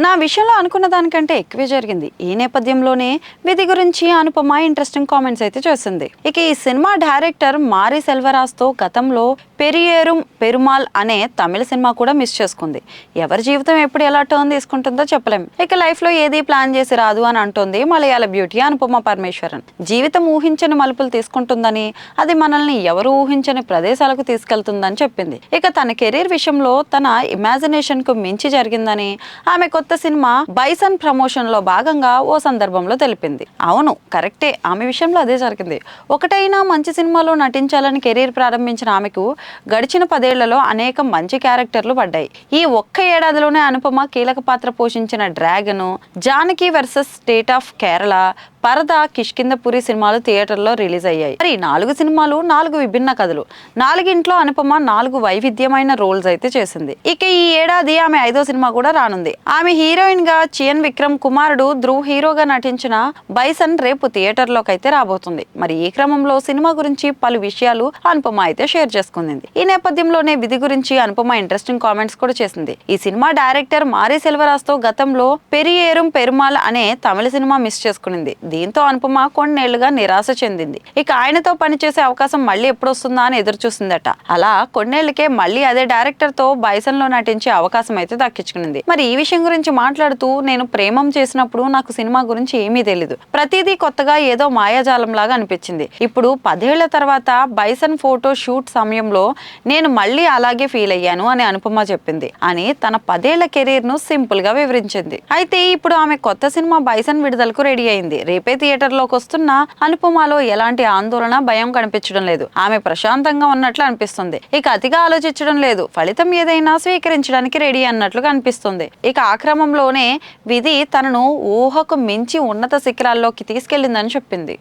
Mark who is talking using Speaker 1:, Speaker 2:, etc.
Speaker 1: నా విషయంలో అనుకున్న దానికంటే ఎక్కువే జరిగింది. ఈ నేపథ్యంలోనే విధి గురించి అనుపమ ఇంట్రెస్టింగ్ కామెంట్స్ అయితే చేసింది ఇక ఈ సినిమా డైరెక్టర్ మారి సెల్వరాజ్తో గతంలో పెరియేరుం పెరుమాల్ అనే తమిళ సినిమా కూడా మిస్ చేసుకుంది. ఎవరి జీవితం ఎప్పుడు ఎలా టర్న్ తీసుకుంటుందో చెప్పలేం. ఇక లైఫ్లో ఏది ప్లాన్ చేసి రాదు అని అంటుంది మలయాళ బ్యూటీ అనుపమ పరమేశ్వరన్. జీవితం ఊహించని మలుపులు తీసుకుంటుందని అది మనల్ని ఎవరు ఊహించని ప్రదేశాలకు తీసుకెళ్తుందని చెప్పింది. ఇక తన కెరీర్ విషయంలో తన ఇమాజినేషన్కు మించి జరిగిందని ఆమె కొత్త సినిమా బైసన్ ప్రమోషన్లో భాగంగా ఓ సందర్భంలో తెలిపింది. అవును కరెక్టే. ఆమె విషయంలో అదే జరిగింది. ఒకటైనా మంచి సినిమాలో నటించాలని కెరీర్ ప్రారంభించిన ఆమెకు గడిచిన పదేళ్ళలో అనేక మంచి క్యారెక్టర్లు పడ్డాయి. ఈ ఒక్క ఏడాదిలోనే అనుపమ కీలక పాత్ర పోషించిన dragon Janaki versus state of Kerala Parada Kishkindhapuri సినిమాలు థియేటర్లో రిలీజ్ అయ్యాయి. మరి నాలుగు సినిమాలు నాలుగు విభిన్న కథలు. నాలుగింట్లో అనుపమ నాలుగు వైవిధ్యమైన రోల్స్ అయితే చేసింది. ఇక ఈ ఏడాది ఆమె ఐదో సినిమా కూడా రానుంది. ఆమె హీరోయిన్గా చియన్ విక్రమ్ కుమారుడు ధ్రువ్ హీరోగా నటించిన బైసన్ రేపు థియేటర్లోకి అయితే రాబోతుంది. మరి ఈ క్రమంలో సినిమా గురించి పలు విషయాలు అనుపమ అయితే షేర్ చేసుకుంది. ఈ నేపథ్యంలోనే విధి గురించి అనుపమ ఇంట్రెస్టింగ్ కామెంట్స్ కూడా చేసింది. ఈ సినిమా డైరెక్టర్ మారి సెల్వరాజ్తో గతంలో పెరియేరుం పెరుమాల్ అనే తమిళ సినిమా మిస్ చేసుకునింది. దీంతో అనుపమ కొన్నేళ్ళుగా నిరాశ చెందింది. ఇక ఆయనతో పనిచేసే అవకాశం మళ్ళీ ఎప్పుడు వస్తుందా అని ఎదురు చూసిందట అలా కొన్నేళ్ళకే మళ్ళీ అదే డైరెక్టర్తో బైసన్లో నటించే అవకాశం అయితే దక్కించుకునింది. మరి ఈ విషయం గురించి మాట్లాడుతూ నేను ప్రేమం చేసినప్పుడు నాకు సినిమా గురించి ఏమీ తెలీదు. ప్రతిదీ కొత్తగా ఏదో మాయాజాలం లాగా అనిపించింది. ఇప్పుడు పదేళ్ళ తర్వాత బైసన్ ఫోటో షూట్ సమయంలో నేను మళ్ళీ అలాగే ఫీల్ అయ్యాను అని అనుపమ చెప్పింది అని తన పదేళ్ళ కెరీర్ను సింపుల్గా వివరించింది. అయితే ఇప్పుడు ఆమె కొత్త సినిమా బైసన్ విడుదలకు రెడీ అయింది. రేపు థియేటర్ థియేటర్లోకి వస్తున్న అనుపమలో ఎలాంటి ఆందోళన భయం కనిపించడం లేదు. ఆమె ప్రశాంతంగా ఉన్నట్లు అనిపిస్తుంది. ఇక అతిగా ఆలోచించడం లేదు. ఫలితం ఏదైనా స్వీకరించడానికి రెడీ అన్నట్లు కనిపిస్తుంది. ఇక ఆ క్రమంలోనే విధి తనను ఊహకు మించి ఉన్నత శిఖరాల్లోకి తీసుకెళ్ళిందని చెప్పింది.